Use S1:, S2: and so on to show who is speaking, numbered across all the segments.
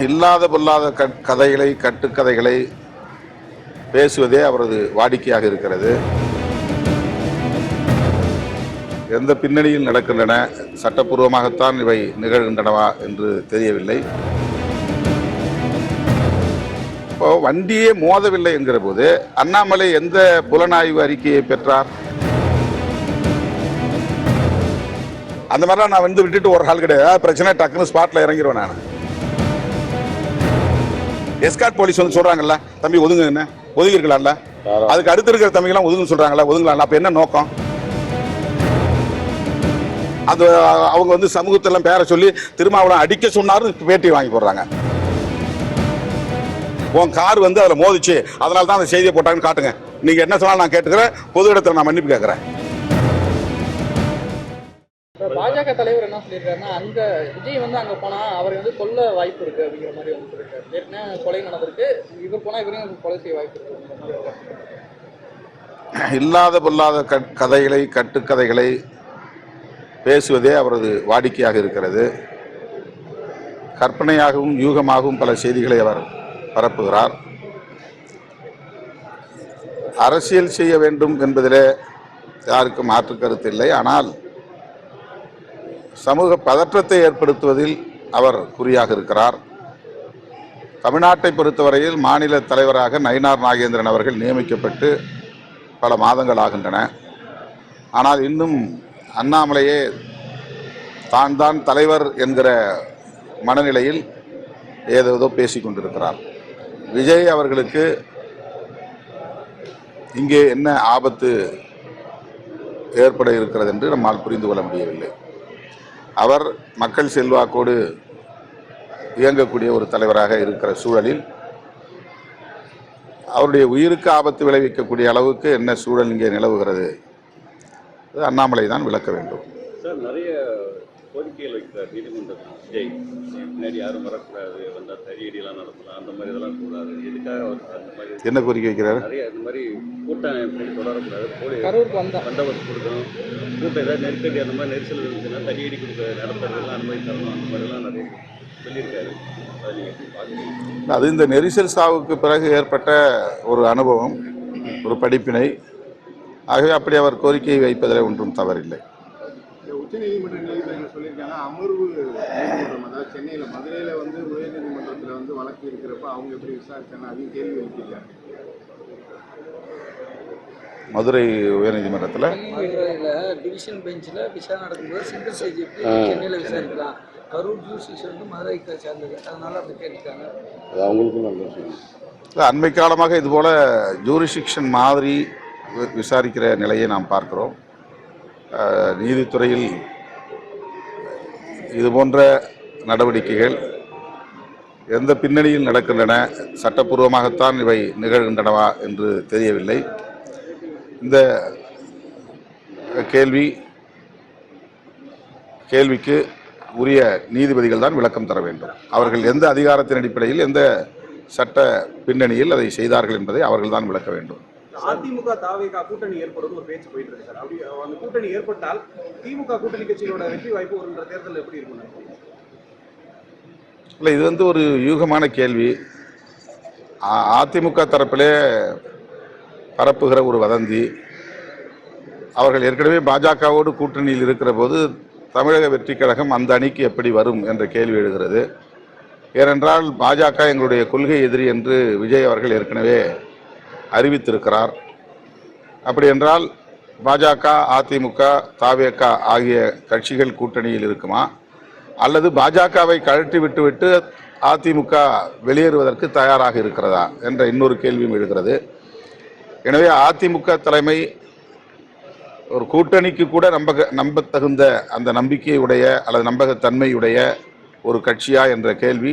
S1: இல்லாத பொல்லாத கட்- கதைகளை கட்டுக்கதைகளை பேசுவதே அவரது வாடிக்கையாக இருக்கிறது. எந்த பின்னணியில் நடக்கின்றன சட்டப்பூர்வமாகத்தான் இவை நிகழ்கின்றனவா என்று தெரியவில்லை. இப்போ வண்டியே மோதவில்லை என்கிற போது அண்ணாமலை எந்த புலனாய்வு அறிக்கையை பெற்றார்? அந்த மாதிரிலாம் நான் வந்து விட்டுட்டு ஒரு ஆள் கிடையாது. பிரச்சனை டக்குன்னு ஸ்பாட்டில் இறங்கிடுவேன் நான். எஸ்காட் போலீஸ் வந்து சொல்றாங்கல்ல தம்பி ஒதுங்க என்ன? ஒதுங்கி இருக்கலாம்ல அதுக்கு அடுத்து இருக்கிற தம்பிங்கெல்லாம் ஒதுங்க சொல்றாங்கல்ல ஒதுங்கலாம் அப்ப என்ன நோக்கம்? அது அவங்க வந்து சமூகத்தெல்லாம் பேர சொல்லி திருமாவளம் அடிக்க சொன்னாரு பேட்டி வாங்கி போடுறாங்க. உன் கார் வந்து அதில் மோதிச்சு அதனால தான் அந்த செய்தியை போட்டாங்கன்னு காட்டுங்க. நீங்க என்ன சொன்னாலும் நான் கேட்டுக்கிறேன் பொது இடத்துல நான் மன்னிப்பு கேட்குறேன்.
S2: பாஜக தலைவர் என்ன சொல்லியிருக்காருன்னா அங்க விஜய் வந்து அங்க போனா அவரை வந்து கொல்ல வாய்ப்பு இருக்கு அப்படிங்கிற மாதிரி வந்து சொல்லியிருக்காரு. ஏற்கனவே கொலை நடந்திருக்கு. இவர் போனா இவரையும் கொலை செய்ய வாய்ப்பு இருக்கு
S1: இல்லாத பொல்லாத கதைகளை கட்டுக்கதைகளை பேசுவதே அவரது வாடிக்கையாக இருக்கிறது. கற்பனையாகவும் யூகமாகவும் பல செய்திகளை அவர் பரப்புகிறார். அரசியல் செய்ய வேண்டும் என்பதிலே யாருக்கும் மாற்று கருத்து இல்லை. ஆனால் சமூக பதற்றத்தை ஏற்படுத்துவதில் அவர் குறியாக இருக்கிறார். தமிழ்நாட்டை பொறுத்தவரையில் மாநில தலைவராக நயினார் நாகேந்திரன் அவர்கள் நியமிக்கப்பட்டு பல மாதங்கள் ஆகின்றன. ஆனால் இன்னும் அண்ணாமலையே தான் தான் தலைவர் என்கிற மனநிலையில் ஏதேதோ பேசி கொண்டிருக்கிறார். விஜய் அவர்களுக்கு இங்கே என்ன ஆபத்து ஏற்பட இருக்கிறது என்று நம்மால் புரிந்து கொள்ள முடியவில்லை. அவர் மக்கள் செல்வாக்கோடு இயங்கக்கூடிய ஒரு தலைவராக இருக்கிற சூழலில் அவருடைய உயிருக்கு ஆபத்து விளைவிக்கக்கூடிய அளவுக்கு என்ன சூழல் இங்கே நிலவுகிறது அண்ணாமலை தான் விளக்க வேண்டும்.
S3: சார் நிறைய கோரிக்கைகள் வைக்கிறார் நீதிமன்றத்தில். விஜய் பின்னாடி யாரும் வரக்கூடாது வந்தால் தடியடியெல்லாம் நடத்தலாம் அந்த மாதிரி இதெல்லாம் கூடாது. எதுக்காக அவர் அந்த மாதிரி
S1: என்ன கோரிக்கை வைக்கிறார்?
S3: நிறைய இந்த மாதிரி கூட்டம் தொடரக்கூடாது.
S2: வந்தா.
S3: பந்தோபஸ்து கொடுக்கணும். கூட்டம் ஏதாவது நெருக்கடி அந்த மாதிரி நெரிசல் இருந்துச்சுன்னா தடியடி கொடுக்க நடத்துறதுலாம் அனுமதி தரணும். அந்த மாதிரிலாம் நிறைய சொல்லியிருக்காரு. அது
S1: இந்த நெரிசல் சாவுக்கு பிறகு ஏற்பட்ட ஒரு அனுபவம் ஒரு படிப்பினை. ஆகவே அப்படி அவர் கோரிக்கையை வைப்பதில் ஒன்றும் தவறில்லை.
S4: உச்சநீதிமன்ற நீதிபதிகள் சொல்லியிருக்காங்க அமர்வு நீதிமன்றம் அதாவது சென்னையில் மதுரையில் வந்து உயர்நீதிமன்றத்தில் வந்து வழக்கு இருக்கிறப்ப அவங்க எப்படி விசாரிச்சாங்க அதையும் கேள்வி எழுப்பியிருக்காங்க.
S1: மதுரை உயர்நீதிமன்றத்தில்?
S5: டிவிஷன் பெஞ்சில் விசாரணை நடக்கும்போது சிங்கிள் எப்படி சென்னையில் விசாரிக்கலாம். கரூர் ஜூரிஸ்டிக்ஷன் வந்து மதுரைக்கு சேர்ந்தது. அதனால அப்படி கேட்டுருக்காங்க
S3: அது அவங்களுக்கும் நல்ல
S1: அண்மை காலமாக இதுபோல ஜூரிசிக்ஷன் மாதிரி விசாரிக்கிற நிலையை நாம் பார்க்கிறோம். நீதித்துறையில் இது போன்ற நடவடிக்கைகள் எந்த பின்னணியில் நடக்கின்றன சட்டப்பூர்வமாகத்தான் இவை நிகழ்கின்றனவா என்று தெரியவில்லை. இந்த கேள்வி கேள்விக்கு உரிய நீதிபதிகள் தான் விளக்கம் தர வேண்டும். அவர்கள் எந்த அதிகாரத்தின் அடிப்படையில் எந்த சட்ட பின்னணியில் அதை செய்தார்கள் என்பதை அவர்கள் தான் விளக்க வேண்டும்.
S6: அதிமுக தாவேகா கூட்டணி ஏற்படுறது ஒரு பேச்சு போயிட்டு இருக்கு சார். அப்படி அந்த கூட்டணி ஏற்பட்டால் திமுக கூட்டணி கட்சிகளோட வெற்றி வாய்ப்பு ஒரு தேர்தல் எப்படி இருக்கும்
S1: இல்லை இது வந்து ஒரு யூகமான கேள்வி. அதிமுக தரப்பிலே பரப்புகிற ஒரு வதந்தி. அவர்கள் ஏற்கனவே பாஜகவோடு கூட்டணியில் இருக்கிற போது தமிழக வெற்றி கழகம் அந்த அணிக்கு எப்படி வரும் என்ற கேள்வி எழுகிறது. ஏனென்றால் பாஜக எங்களுடைய கொள்கை எதிரி என்று விஜய் அவர்கள் ஏற்கனவே அறிவித்திருக்கிறார். அப்படி என்றால் பாஜக அதிமுக தாவேக ஆகிய கட்சிகள் கூட்டணியில் இருக்குமா? அல்லது பாஜகவை கழற்றி விட்டுவிட்டு அதிமுக வெளியேறுவதற்கு தயாராக இருக்கிறதா என்ற இன்னொரு கேள்வியும் எழுகிறது. எனவே அதிமுக தலைமை ஒரு கூட்டணிக்கு கூட நம்ப நம்ப நம்பத்தகுந்த அந்த நம்பிக்கையுடைய அல்லது நம்பகத்தன்மையுடைய ஒரு கட்சியா என்ற கேள்வி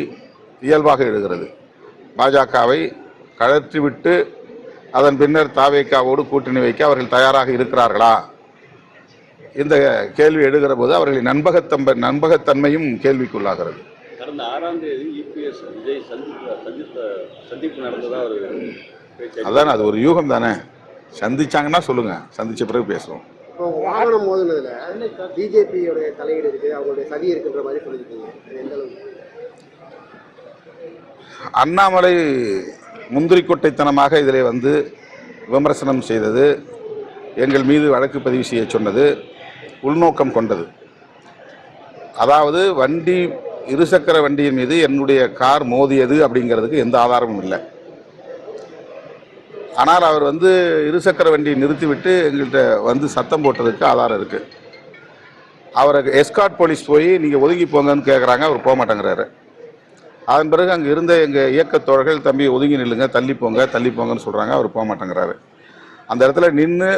S1: இயல்பாக எழுகிறது. பாஜகவை கழற்றிவிட்டு அதன் பின்னர் தாவேக்காவோடு கூட்டணி வைக்க அவர்கள் தயாராக இருக்கிறார்களா? இந்த கேள்வி எழுகிற போது அவர்களின் நண்பகத்தம்ப நண்பகத்தன்மையும் கேள்விக்குள்ளாகிறது.
S3: கடந்த ஆறாம் தேதி இபிஎஸ் விஜய் சந்திப்பு சந்திப்பு நடந்ததா ஒரு
S1: அதான் அது ஒரு யூகம் தானே. சந்திச்சாங்கன்னா சொல்லுங்க. சந்திச்ச பிறகு பேசுவோம்.
S4: இப்போ வாகனம் மோதினதுல பிஜேபியோட தலையீடு இருக்கு. அவங்களுடைய சதி இருக்குன்ற மாதிரி சொல்லியிருக்கீங்க.
S1: அண்ணாமலை முந்திரிக்கொட்டைத்தனமாக இதில் வந்து விமர்சனம் செய்தது எங்கள் மீது வழக்கு பதிவு செய்ய சொன்னது உள்நோக்கம் கொண்டது. அதாவது வண்டி இருசக்கர வண்டியின் மீது என்னுடைய கார் மோதியது அப்படிங்கிறதுக்கு எந்த ஆதாரமும் இல்லை. ஆனால் அவர் வந்து இருசக்கர வண்டியை நிறுத்திவிட்டு எங்கள்கிட்ட வந்து சத்தம் போட்டதுக்கு ஆதாரம் இருக்குது அவருக்கு எஸ்கார்ட் போலீஸ் போய் நீங்கள் ஒதுங்கி போங்கன்னு கேட்குறாங்க அவர் போக மாட்டேங்கிறாரு. அதன் பிறகு அங்கே இருந்த எங்கள் இயக்கத்தோழர்கள் தம்பி ஒதுங்கி நில்லுங்க தள்ளி போங்க தள்ளி போங்கன்னு சொல்கிறாங்க அவர் போக மாட்டேங்கிறாரு. அந்த இடத்துல நின்று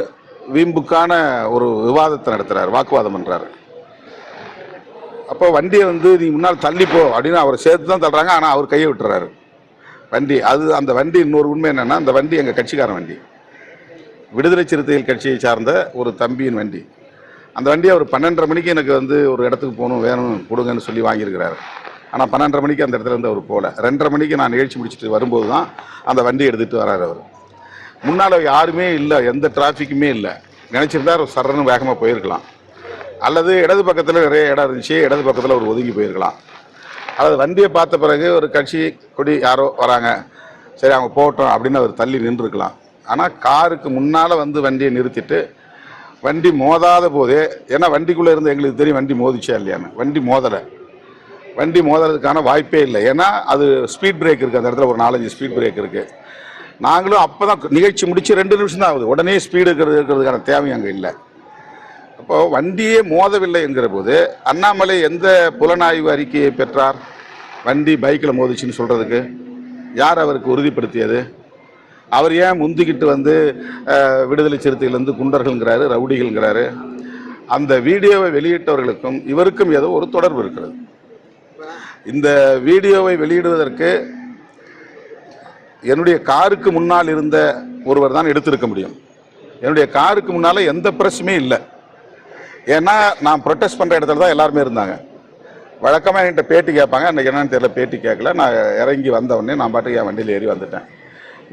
S1: வீம்புக்கான ஒரு விவாதத்தை நடத்துகிறார் வாக்குவாதம் பண்ணுறாரு அப்போ வண்டியை வந்து நீ முன்னால் தள்ளிப்போ அப்படின்னு அவரை சேர்த்து தான் தள்ளுறாங்க ஆனால் அவர் கையை விட்டுறாரு. வண்டி அது அந்த வண்டி இன்னொரு உண்மை என்னென்னா அந்த வண்டி எங்கள் கட்சிக்காரன் வண்டி. விடுதலை சிறுத்தைகள் கட்சியை சார்ந்த ஒரு தம்பியின் வண்டி. அந்த வண்டியை அவர் பன்னெண்டரை மணிக்கு எனக்கு வந்து ஒரு இடத்துக்கு போகணும் வேணும் கொடுங்கன்னு சொல்லி வாங்கியிருக்கிறாரு. ஆனால் பன்னெண்டரை மணிக்கு அந்த இடத்துல இருந்து அவர் போகல. ரெண்டரை மணிக்கு நான் நிகழ்ச்சி முடிச்சுட்டு வரும்போது தான் அந்த வண்டி எடுத்துகிட்டு வராரு அவர். முன்னால் யாருமே இல்லை எந்த டிராஃபிக்குமே இல்லை. நினச்சிருந்தா ஒரு சரன்னு வேகமாக போயிருக்கலாம். அல்லது இடது பக்கத்தில் நிறைய இடம் இருந்துச்சு இடது பக்கத்தில் ஒரு ஒதுங்கி போயிருக்கலாம். அல்லது வண்டியை பார்த்த பிறகு ஒரு கட்சி கொடி யாரோ வராங்க சரி அவங்க போகட்டும் அப்படின்னு அவர் தள்ளி நின்றுருக்கலாம். ஆனால் காருக்கு முன்னால் வந்து வண்டியை நிறுத்திட்டு வண்டி மோதாத போதே ஏன்னா வண்டிக்குள்ளே இருந்து எங்களுக்கு தெரியும் வண்டி மோதிச்சா இல்லையான்னு. வண்டி மோதலை. வண்டி மோதுறதுக்கான வாய்ப்பே இல்லை. ஏன்னா அது ஸ்பீட் பிரேக் இருக்குது அந்த இடத்துல ஒரு நாலஞ்சு ஸ்பீட் பிரேக் இருக்குது நாங்களும் அப்போ தான் நிகழ்ச்சி முடிச்சு ரெண்டு நிமிஷம் தான் ஆகுது. உடனே ஸ்பீடு இருக்கிறது இருக்கிறதுக்கான தேவை அங்கே இல்லை. அப்போ வண்டியே மோதவில்லை என்கிற போது அண்ணாமலை எந்த புலனாய்வு அறிக்கையை பெற்றார்? வண்டி பைக்கில் மோதிச்சுன்னு சொல்கிறதுக்கு யார் அவருக்கு உறுதிப்படுத்தியது? அவர் ஏன் முந்திக்கிட்டு வந்து விடுதலை சிறுத்தையிலேருந்து குண்டர்கள்ங்கிறாரு ரவுடிகள்ங்கிறாரு. அந்த வீடியோவை வெளியிட்டவர்களுக்கும் இவருக்கும் ஏதோ ஒரு தொடர்பு இருக்கிறது. இந்த வீடியோவை வெளியிடுவதற்கு என்னுடைய காருக்கு முன்னால் இருந்த ஒருவர் தான் எடுத்திருக்க முடியும். என்னுடைய காருக்கு முன்னால் எந்த பிரச்சனையுமே இல்லை. ஏன்னா நான் ப்ரொட்டஸ்ட் பண்ணுற இடத்துல தான் எல்லாருமே இருந்தாங்க. வழக்கமாக என்கிட்ட பேட்டி கேட்பாங்க. அன்றைக்கி என்னன்னு தெரியல பேட்டி கேட்கல. நான் இறங்கி வந்தவொடனே நான் பாட்டுக்கு என் வண்டியில் ஏறி வந்துட்டேன்.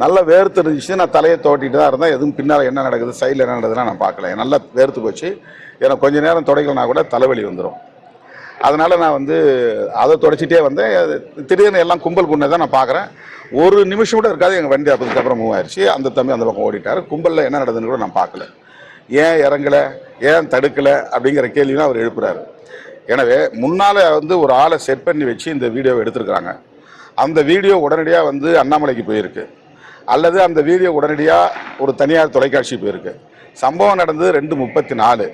S1: நல்ல வேர்த்து இருந்துச்சு நான் தலையை தோட்டிட்டு தான் இருந்தேன். எதுவும் பின்னால் என்ன நடக்குது சைடில் என்ன நடக்குதுன்னா நான் பார்க்கல. நல்லா வேர்த்து போச்சு. எனக்கு கொஞ்ச நேரம் தொடங்கலனா கூட தலைவலி வந்துடும் அதனால் நான் வந்து அதை தொடச்சிட்டே வந்தேன். அது திடீர்னு எல்லாம் கும்பல் குண்டை தான் நான் பார்க்குறேன். ஒரு நிமிஷம் கூட இருக்காது எங்கள் வண்டி அதுக்கப்புறம் மூவ் ஆயிடுச்சு அந்த தம்பி அந்த பக்கம் ஓடிட்டார். கும்பலில் என்ன நடந்ததுன்னு கூட நான் பார்க்கல. ஏன் இறங்கலை? ஏன் தடுக்கலை? அப்படிங்கிற கேள்வியும் அவர் எழுப்புறாரு. எனவே முன்னால் வந்து ஒரு ஆளை செட் பண்ணி வச்சு இந்த வீடியோவை எடுத்திருக்கிறாங்க. அந்த வீடியோ உடனடியாக வந்து அண்ணாமலைக்கு போயிருக்கு. அல்லது அந்த வீடியோ உடனடியாக ஒரு தனியார் தொலைக்காட்சி போயிருக்கு. சம்பவம் நடந்தது ரெண்டு முப்பத்தி நாலு.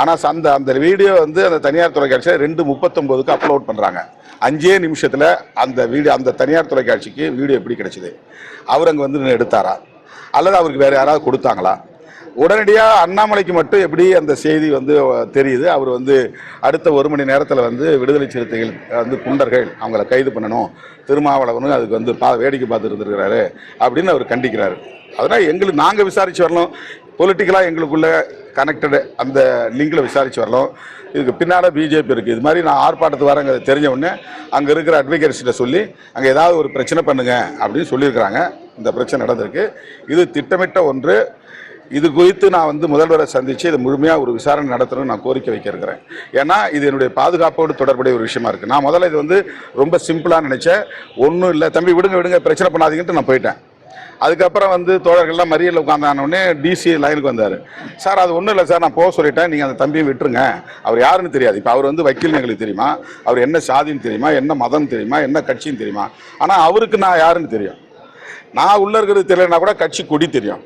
S1: ஆனால் அந்த அந்த வீடியோ வந்து அந்த தனியார் தொலைக்காட்சியில் ரெண்டு முப்பத்தொம்போதுக்கு அப்லோட் பண்ணுறாங்க அஞ்சே நிமிஷத்தில் அந்த வீடியோ அந்த தனியார் தொலைக்காட்சிக்கு வீடியோ எப்படி கிடைச்சிது? அவர் அங்கே வந்து எடுத்தாரா? அல்லது அவருக்கு வேறு யாராவது கொடுத்தாங்களா? உடனடியாக அண்ணாமலைக்கு மட்டும் எப்படி அந்த செய்தி வந்து தெரியுது? அவர் வந்து அடுத்த ஒரு மணி நேரத்தில் வந்து விடுதலை சிறுத்தைகள் வந்து குண்டர்கள் அவங்கள கைது பண்ணணும். திருமாவளவனும் அதுக்கு வந்து பா வேடிக்கை பார்த்து இருந்திருக்கிறாரு அப்படின்னு அவர் கண்டிக்கிறாரு. அதனால் எங்களுக்கு நாங்கள் விசாரித்து வரலாம் பொலிட்டிக்கலாக எங்களுக்குள்ள கனெக்டடு அந்த லிங்கில் விசாரித்து வரலாம் இதுக்கு பின்னால் பிஜேபி இருக்குது இது மாதிரி நான் ஆர்ப்பாட்டத்து வரேங்க தெரிஞ்ச உடனே அங்கே இருக்கிற அட்வொகேட்ஸ்கிட்ட சொல்லி அங்கே ஏதாவது ஒரு பிரச்சனை பண்ணுங்க அப்படின்னு சொல்லியிருக்கிறாங்க. இந்த பிரச்சனை நடந்திருக்கு. இது திட்டமிட்ட ஒன்று. இது குறித்து நான் வந்து முதல்வரை சந்தித்து இதை முழுமையாக ஒரு விசாரணை நடத்தணும்னு நான் கோரிக்கை வைக்க இருக்கிறேன் ஏன்னா இது என்னுடைய பாதுகாப்போடு தொடர்புடைய ஒரு விஷயமா இருக்குது நான் முதல்ல இது வந்து ரொம்ப சிம்பிளாக நினச்சேன். ஒன்றும் இல்லை. தம்பி விடுங்க விடுங்க பிரச்சனை பண்ணாதீங்கன்ட்டு நான் போயிட்டேன். அதுக்கப்புறம் வந்து தோழர்கள்லாம் மறியலில் உட்காந்தானோடனே டிசி லைனுக்கு வந்தார். சார் அது ஒன்றும் இல்லை சார் நான் போக சொல்லிட்டேன். நீங்கள் அந்த தம்பியை விட்டுருங்க. அவர் யாருன்னு தெரியாது. இப்போ அவர் வந்து வக்கீல் எங்களுக்கு தெரியுமா? அவர் என்ன சாதின்னு தெரியுமா? என்ன மதம் தெரியுமா? என்ன கட்சின்னு தெரியுமா? ஆனால் அவருக்கு நான் யாருன்னு தெரியும். நான் உள்ளே இருக்கிறது தெரியலனா கூட கட்சி கொடி தெரியும்.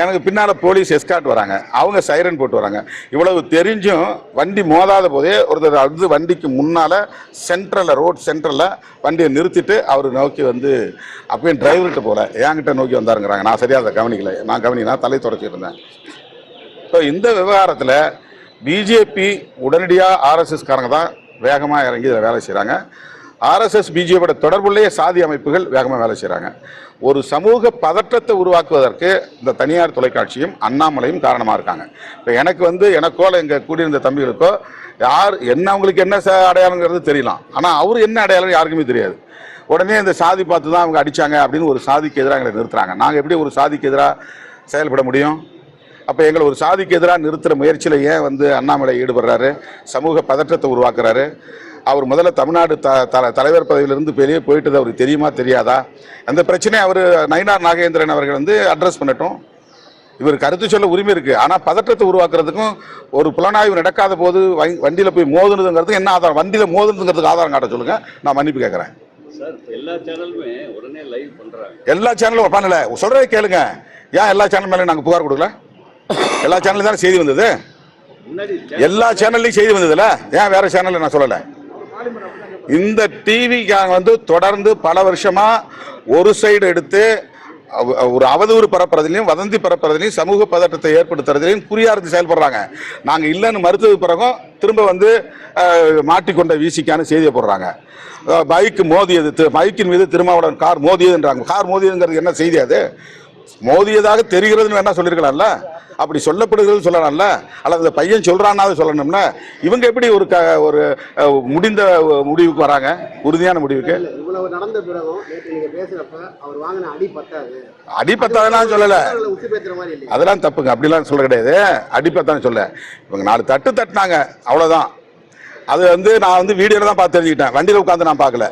S1: எனக்கு பின்னால் போலீஸ் எஸ்கார்ட் வராங்க. அவங்க சைரன் போட்டு வராங்க. இவ்வளவு தெரிஞ்சும் வண்டி மோதாத போதே ஒருத்தர் வந்து வண்டிக்கு முன்னால் சென்ட்ரலில் ரோட் சென்ட்ரலில் வண்டியை நிறுத்திட்டு அவர் நோக்கி வந்து அப்பயும் டிரைவர்கிட்ட போகல என்கிட்ட நோக்கி வந்தாருங்கிறாங்க. நான் சரியாக அதை கவனிக்கல. நான் கவனினா தலை தொடச்சிட்டு இருந்தேன். ஸோ இந்த விவகாரத்தில் பிஜேபி உடனடியாக ஆர்எஸ்எஸ்காரங்க தான் வேகமாக இறங்கி இதில் வேலை செய்கிறாங்க ஆர்எஸ்எஸ் பிஜேபியோட தொடர்புடைய சாதி அமைப்புகள் வேகமாக வேலை செய்கிறாங்க ஒரு சமூக பதற்றத்தை உருவாக்குவதற்கு இந்த தனியார் தொலைக்காட்சியும் அண்ணாமலையும் காரணமாக இருக்காங்க. இப்போ எனக்கு வந்து எனக்கோல எங்கள் கூடியிருந்த தம்பிகளுக்கோ யார் என்ன அவங்களுக்கு என்ன ச- அடையாளங்கிறது தெரியலாம் ஆனால் அவர் என்ன அடையாளம் யாருக்குமே தெரியாது. உடனே இந்த சாதி பார்த்து தான் அவங்க அடிச்சாங்க அப்படின்னு ஒரு சாதிக்கு எதிராக எங்களை நிறுத்துறாங்க. நாங்கள் எப்படி ஒரு சாதிக்கு எதிராக செயல்பட முடியும்? அப்போ எங்களை ஒரு சாதிக்கு எதிராக நிறுத்துகிற முயற்சியில் ஏன் வந்து அண்ணாமலை ஈடுபடுறாரு? சமூக பதற்றத்தை உருவாக்குறாரு? அவர் முதல்ல தமிழ்நாடு த தலைவர் பதவியிலிருந்து வெளியே போயிட்டது அவருக்கு தெரியுமா தெரியாதா? அந்த பிரச்சனையை அவர் நயினார் நாகேந்திரன் அவர்கள் வந்து அட்ரஸ் பண்ணட்டும். இவர் கருத்து சொல்ல உரிமை இருக்கு. ஆனா பதற்றத்தை உருவாக்குறதுக்கும் ஒரு புலனாய்வு நடக்காத போது வண்டியில போய் மோதுனதுங்கிறதுக்கு என்ன ஆதாரம்? வண்டியில மோதுனதுங்கிறதுக்கு ஆதாரம் காட்ட சொல்லுங்க. நான் மன்னிப்பு கேட்கறேன்
S3: எல்லா சேனலுமே உடனே லைவ் பண்றாங்க.
S1: எல்லா சேனலும் பண்ணல சொல்றதை கேளுங்க. ஏன் எல்லா சேனல் மேலே நாங்கள் புகார் கொடுக்கல? எல்லா சேனல்லையும் தானே செய்தி வந்தது? எல்லா சேனல்லையும் செய்தி வந்ததுல? ஏன் வேற சேனல்ல நான் சொல்லலை? இந்த டிவிக்காக வந்து தொடர்ந்து பல வருஷமா ஒரு சைடு எடுத்து ஒரு அவதூறு பரப்புறதுலையும் வதந்தி பரப்புறதுலையும் சமூக பதற்றத்தை ஏற்படுத்துறதுலையும் குறியார்த்து செயல்படுறாங்க. நாங்கள் இல்லைன்னு மறுத்தது பிறகும் திரும்ப வந்து மாட்டிக்கொண்ட வீசிக்கான செய்தியை போடுறாங்க. பைக் மோதியது பைக்கின் மீது திருமாவளவன் கார் மோதியதுன்றாங்க. கார் மோதியதுங்கிறது என்ன செய்தி அது? மோதியதாக தெரிகிறதுன்னு வேணா சொல்லியிருக்கலாம்ல அப்படி சொல்லப்படுகிறது சொல்லலாம்ல? அல்லது அந்த பையன் சொல்றான்னாவது சொல்லணும்ல இவங்க எப்படி ஒரு க ஒரு முடிந்த முடிவுக்கு வராங்க? உறுதியான முடிவுக்கு?
S7: இவ்வளவு நடந்த பிறகும் நேற்று நீங்க பேசுறப்ப அவர் வாங்கின அடி பத்தாது.
S1: சொல்லல. அதெல்லாம் தப்புங்க. அப்படிலாம் சொல்ல கிடையாது. அடிப்பத்தான் சொல்ல. இவங்க நாலு தட்டு தட்டினாங்க. அவ்வளவுதான். அது வந்து நான் வந்து வீடியோல தான் பார்த்து தெரிஞ்சுக்கிட்டேன். வண்டியில உட்காந்து நான் பார்க்கல.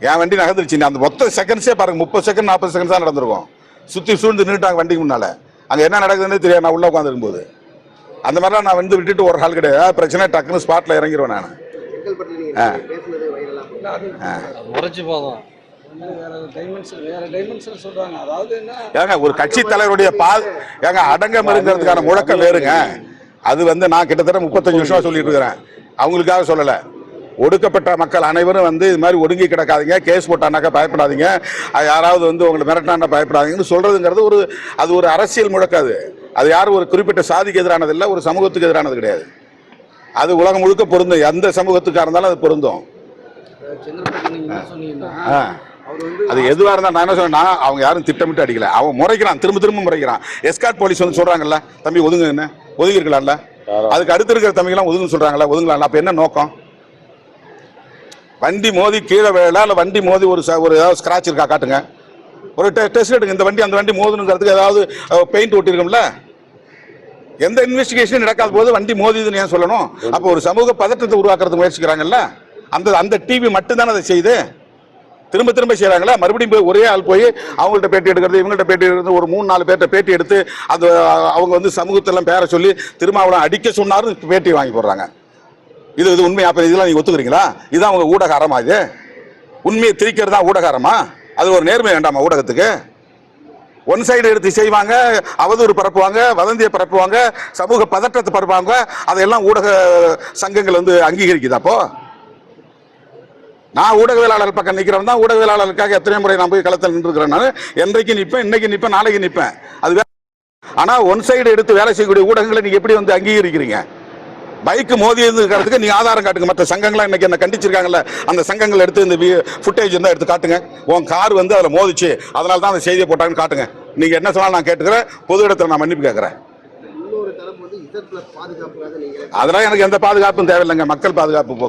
S1: என் வண்டி நகர்ந்துருச்சு அந்த மொத்த செகண்ட்ஸே பாருங்க. முப்பது செகண்ட் நாற்பது செகண்ட் தான் நடந்திருக்கும். சுத்தி சூழ்ந்து நின்றுட்டாங்க வண்டிக்கு முன்னால. அங்க என்ன நடக்குதுன்னு தெரியாது நான் உள்ள உட்காந்துருக்கும் போது அந்த மாதிரிலாம் நான் வந்து விட்டுட்டு ஒரு ஆள் கிடையாது. பிரச்சனை டக்குன்னு ஸ்பாட்ல இறங்கிடுவேன் நான்.
S7: செங்கல்பட்டு நீங்க பேசுனது வைரலா போய்
S5: இல்ல, அது
S2: முறைச்சு போதும்.
S5: வந்து வேற டைமென்ஷன் வேற டைமென்ஷன் சொல்றாங்க. அதாவது என்ன?
S1: ஏங்க ஒரு கட்சி தலைவருடைய பா ஏங்க அடங்கம் இருங்கிறதுக்கான முழக்கம் வேறுங்க. அது வந்து நான் கிட்டத்தட்ட முப்பத்தஞ்சு வருஷமா சொல்லிட்டு இருக்கிறேன். அவங்களுக்காக சொல்லல. ஒடுக்கப்பட்ட மக்கள் அனைவரும் வந்து இது மாதிரி ஒடுங்கி கிடக்காதீங்க கேஸ் போட்டானாக்கா பயப்படாதீங்க அது யாராவது வந்து உங்களை மிரட்டினாண்டா பயப்படாதீங்கன்னு சொல்றதுங்கிறது ஒரு அது ஒரு அரசியல் முழக்கம் அது. யாரும் ஒரு குறிப்பிட்ட சாதிக்கு எதிரானது இல்லை ஒரு சமூகத்துக்கு எதிரானது கிடையாது. அது உலகம் முழுக்க பொருந்தும். எந்த சமூகத்துக்காக இருந்தாலும் அது பொருந்தும். அது எதுவாக இருந்தால் நான் என்ன சொன்னேன்னா அவங்க யாரும் திட்டமிட்டு அடிக்கல. அவன் முறைக்கிறான் திரும்ப திரும்ப முறைக்கிறான். எஸ்கார்ட் போலீஸ் வந்து சொல்றாங்கல்ல தம்பி ஒதுங்க என்ன ஒதுங்கி இருக்கலாம்ல அதுக்கு அடுத்து இருக்கிற தம்பிங்கெல்லாம் ஒதுங்க சொல்றாங்கல்ல ஒதுங்கலாம்ல. அப்ப என்ன நோக்கம்? வண்டி மோதி கீழே வேலை இல்லை வண்டி மோதி ஒரு ஒரு ஏதாவது ஸ்க்ராட்ச் இருக்கா? காட்டுங்க. ஒரு டெ- டெஸ்ட் எடுங்க. இந்த வண்டி அந்த வண்டி மோதுனுங்கிறதுக்கு ஏதாவது பெயிண்ட் ஒட்டிருக்கோம்ல? எந்த இன்வெஸ்டிகேஷன் நடக்காத போது வண்டி மோதிதுன்னு ஏன் சொல்லணும்? அப்போ ஒரு சமூக பதற்றத்தை உருவாக்குறதுக்கு முயற்சிக்கிறாங்கல்ல? அந்த அந்த டிவி மட்டும்தானே அதை செய்யுது? திரும்ப திரும்ப செய்கிறாங்களா மறுபடியும் போய் ஒரே ஆள் போய் அவங்கள்ட்ட பேட்டி எடுக்கிறது இவங்கள்ட்ட பேட்டி எடுக்கிறது ஒரு மூணு நாலு பேர்ட்ட பேட்டி எடுத்து அந்த அவங்க வந்து சமூகத்தெல்லாம் பேர சொல்லி திருமாவளவன் அடிக்க சொன்னாரும் பேட்டி வாங்கி போடுறாங்க. இது இது உண்மை அப்ப இதெல்லாம் நீங்க ஒத்துக்கிறீங்களா? இதுதான் அவங்க ஊடகாரமா இது? உண்மையை திரிக்கிறது தான் ஊடகாரமா? அது ஒரு நேர்மை வேண்டாமா ஊடகத்துக்கு? ஒன் சைடு எடுத்து செய்வாங்க அவதூறு பரப்புவாங்க வதந்தியை பரப்புவாங்க சமூக பதற்றத்தை பரப்புவாங்க அதையெல்லாம் ஊடக சங்கங்கள் வந்து அங்கீகரிக்குது அப்போ? நான் ஊடகவியலாளர் பக்கம் நிற்கிறவன் தான் ஊடகவியலாளருக்காக எத்தனை முறை நான் போய் களத்தில் நின்றுக்கிறேன் நான். என்றைக்கு நிற்பேன் இன்னைக்கு நிற்பேன் நாளைக்கு நிற்பேன். அது ஆனால் ஒன் சைடு எடுத்து வேலை செய்யக்கூடிய ஊடகங்களை நீங்கள் எப்படி வந்து அங்கீகரிக்கிறீங்க? பைக் மோதியதுங்கிறதுக்கு நீங்க ஆதாரம் காட்டுங்க. மற்ற சங்கங்கள்லாம் இன்னைக்கு என்ன கண்டிச்சிருக்காங்கல்ல அந்த சங்கங்கள் எடுத்து இந்த ஃபுட்டேஜ் இருந்தா எடுத்து காட்டுங்க. உன் கார் வந்து அதுல மோதிச்சு அதனால தான் அந்த செய்தியை போட்டாங்கன்னு காட்டுங்க. நீங்க என்ன சொன்னாலும் நான் கேட்டுக்கிறேன். பொது இடத்துல நான் மன்னிப்பு கேட்கறேன். அதெல்லாம் எனக்கு எந்த பாதுகாப்பும் தேவையில்லைங்க. மக்கள் பாதுகாப்பு போகும்.